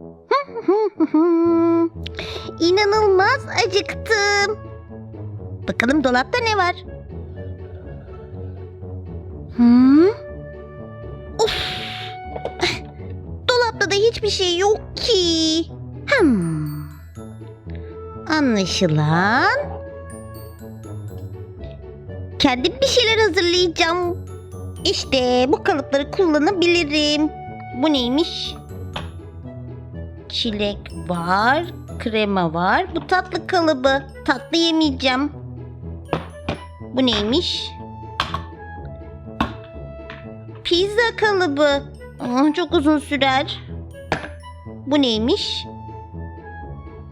İnanılmaz acıktım. Bakalım dolapta ne var? Hmm? Of! Dolapta da hiçbir şey yok ki. Hmm. Anlaşılan kendim bir şeyler hazırlayacağım. İşte bu kalıpları kullanabilirim. Bu neymiş? Çilek var, krema var. Bu tatlı kalıbı. Tatlı yemeyeceğim. Bu neymiş? Pizza kalıbı. Aa, çok uzun sürer. Bu neymiş?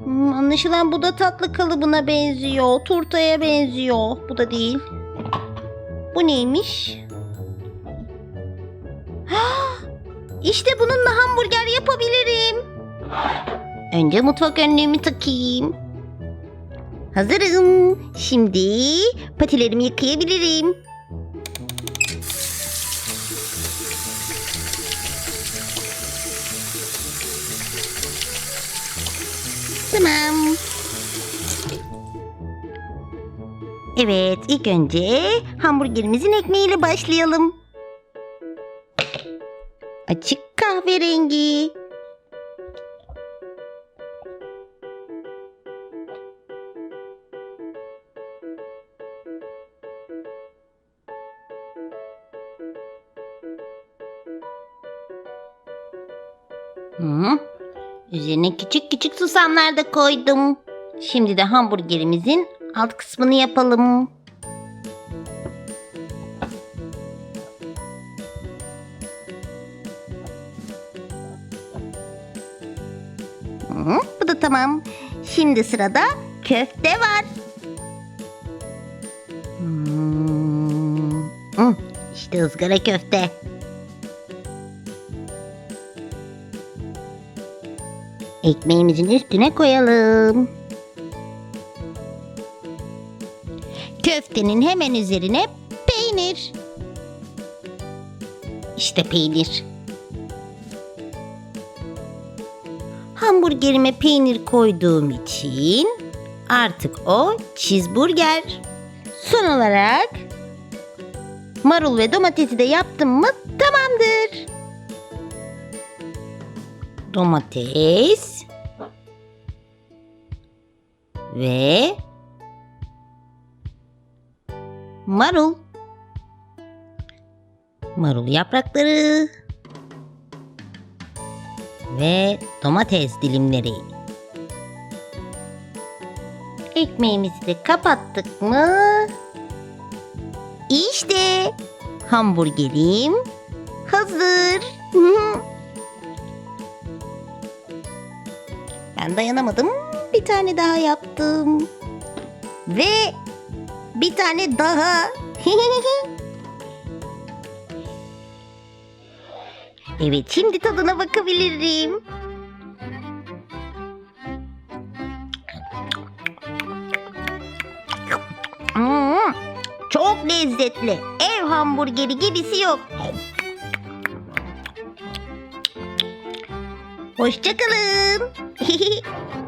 Hmm, anlaşılan bu da tatlı kalıbına benziyor. Turtaya benziyor. Bu da değil. Bu neymiş? İşte bununla hamburger yapabilirim. Önce mutfak önlüğümü takayım. Hazırım. Şimdi patilerimi yıkayabilirim. Tamam. Evet, ilk önce hamburgerimizin ekmeğiyle başlayalım. Açık kahverengi. Hı. Üzerine küçük küçük susamlar da koydum. Şimdi de hamburgerimizin alt kısmını yapalım. Hı, bu da tamam. Şimdi sırada köfte var. Hmm, hı, işte ızgara köfte. Ekmeğimizin üstüne koyalım. Köftenin hemen üzerine peynir. İşte peynir. Hamburgerime peynir koyduğum için artık o cheeseburger. Son olarak marul ve domatesi de yaptım mı tamamdır. Domates ve marul. Marul yaprakları ve domates dilimleri. Ekmeğimizi de kapattık mı? İşte hamburgerim hazır. Ben dayanamadım. Bir tane daha yaptım. Ve bir tane daha. evet şimdi tadına bakabilirim. Hmm, çok lezzetli. Ev hamburgeri gibisi yok. Hoşçakalın.